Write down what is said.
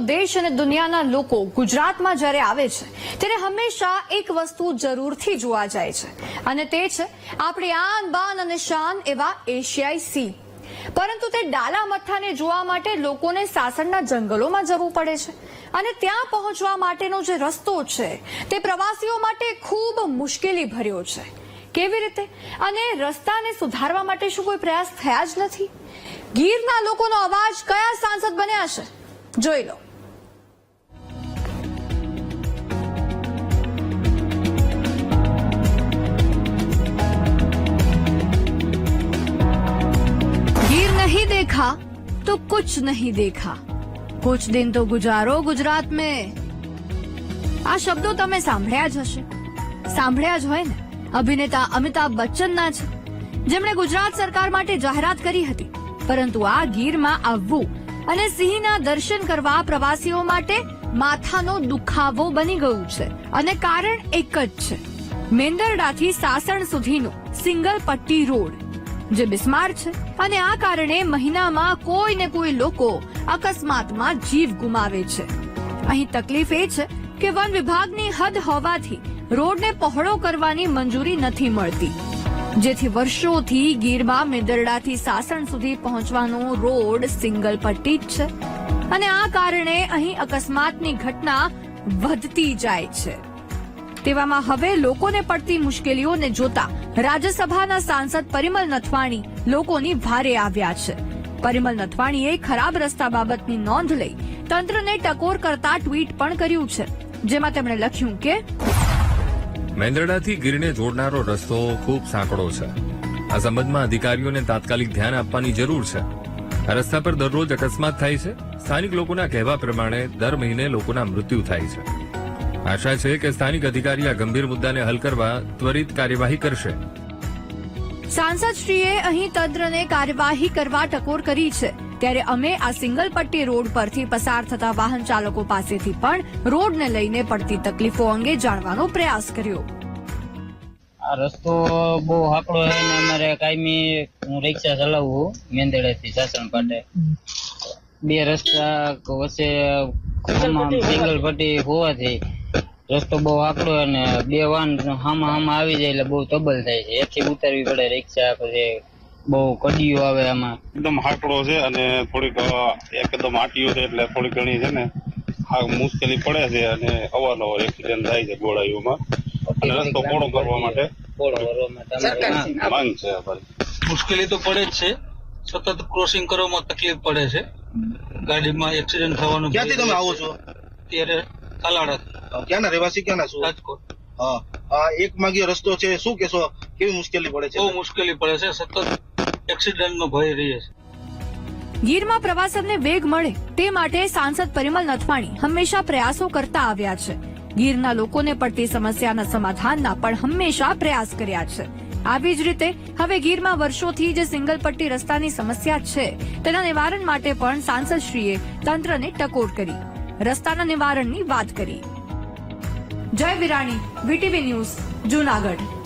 દેશ અને દુનિયાના લોકો ગુજરાતમાં જ્યારે આવે છે, ત્યારે હંમેશા એક વસ્તુ જરૂરથી જોવા જાય છે. અને તે છે, આપણી આન બાન અને શાન એવા એશિયાઈ સી. પરંતુ તે ડાલા મથાને જોવા માટે લોકોને સાસણના જંગલોમાં જવું પડે છે. અને ત્યાં પહોંચવા માટેનો જે રસ્તો છે, તે પ્રવાસીઓ માટે ખૂબ મુશ્કેલી ભર્યો છે. કેવી રીતે? અને રસ્તાને સુધારવા માટે શું કોઈ પ્રયાસ થયા જ નથી? ગીરના લોકોનો અવાજ કયા સાંસદ બન્યા છે? જોઈ લો. देखा तो कुछ नहीं देखा कुछ दिन तो गुजारो ગુજરાત में આ શબ્દો તમે સાંભળ્યા જ હશે સાંભળ્યા જ હોય ને અભિનેતા અમિતાભ બચ્ચનના છે જેમણે ગુજરાત સરકાર માટે જાહેરાત કરી હતી પરંતુ આ ગીરમાં આવવું અને સિંહના દર્શન કરવા પ્રવાસીઓ માટે માથાનો દુખાવો બની ગયું છે અને કારણ એક જ છે મેંદરડાથી સાસણ સુધીનો સિંગલ પટ્ટી રોડ જે બિસ્માર છે અને આ કારણે મહિનામાં કોઈ ને કોઈ લોકો અકસ્માતમાં જીવ ગુમાવે છે. અહીં તકલીફ એ છે કે વન વિભાગની હદ હોવાથી રોડને પહોળો કરવાની મંજૂરી નથી મળતી. જેથી વર્ષોથી ગીરમાં મેદરડાથી સાસણ સુધી પહોંચવાનો રોડ સિંગલ પટ્ટી જ છે અને આ કારણે અહીં અકસ્માતની ઘટના વધતી જાય છે. તેવામાં હવે લોકોને પડતી મુશ્કેલીઓને જોતા રાજ્યસભાના સાંસદ પરિમલ નથવાણી લોકોની ભારે આવ્યા છે. પરિમલ નથવાણીએ ખરાબ રસ્તા બાબતની નોંધ લઈ તંત્રને ટકોર કરતા ટ્વીટ પણ કર્યું છે. જેમાં તેમણે લખ્યું કે, મેંદરડાથી ગીરને જોડનારો રસ્તો ખૂબ સાંકડો છે. આ સંબંધમાં અધિકારીઓને તાત્કાલિક ધ્યાન આપવાની જરૂર છે. રસ્તા પર દરરોજ અકસ્માત થાય છે. સ્થાનિક લોકોના કહેવા પ્રમાણે દર મહિને લોકોના મૃત્યુ થાય છે. આશા છે કે સ્થાનિક અધિકારી આ ગંભીર મુદ્દાને હલ કરવા ત્વરિત કાર્યવાહી કરશે. સાંસદશ્રીએ અહીં તંત્રને કાર્યવાહી કરવા ટકોર કરી છે. ત્યારે અમે આ સિંગલ પટ્ટી રોડ પરથી પસાર થતા વાહન ચાલકો પાસેથી પણ રોડને લઈને પડતી તકલીફો અંગે જાણવાનો પ્રયાસ કર્યો. આ રસ્તો બહુ હાકડો છે ને અમારે કાયમી હું રિક્ષા ચલાવું મેંદડેથી સાસણ પાટે. બે રસ્તા વચ્ચે સિંગલ પટ્ટી હોવાથી રસ્તો બહુ આકડો અને બે વાહન હામાં હામાં આવી જાય એટલે બહુ તબલ થાય છે. એથી ઉતારવી પડે રિક્ષા પછી બહુ કડીઓ આવે આમાં. એકદમ હાકડો છે અને થોડીક એકદમ આટીઓ છે એટલે થોડી ઘણી છે ને આ મુશ્કેલી પડે છે અને અવારનવાર એક્સિડન્ટ થાય છે ગોળાઈઓમાં. અને રસ્તો પહોળો કરવા માટે. પોળો માંગ. છે મુશ્કેલી તો પડે જ છે. સતત ક્રોસિંગ કરવામાં તકલીફ પડે છે. ગાડીમાં એક્સિડન્ટ થવાનું ક્યાંથી તમે આવો છો? ત્યારે ક્યાંના રહેવાસી ક્યાંના શું રાજકોટ. હા એક માગીય રસ્તો છે શું કેશો કેવી મુશ્કેલી પડે છે? બહુ મુશ્કેલી પડે છે સતત એક્સિડન્ટ નો ભય રહે છે. ગીરમાં પ્રવાસનને વેગ મળે તે માટે સાંસદ પરિમલ નથવાણી હંમેશા પ્રયાસો કરતા આવ્યા છે. ગીરના લોકોને પડતી સમસ્યાના સમાધાનના પણ હંમેશા પ્રયાસ કર્યા છે. આવી જ રીતે હવે ગીરમાં વર્ષોથી જે સિંગલ પટ્ટી રસ્તાની સમસ્યા છે. તેના નિવારણ માટે પણ સાંસદશ્રીએ તંત્રને ટકોર કરી. રસ્તાના નિવારણની વાત કરી. જય વિરાણી વીટીવી ન્યૂઝ જૂનાગઢ.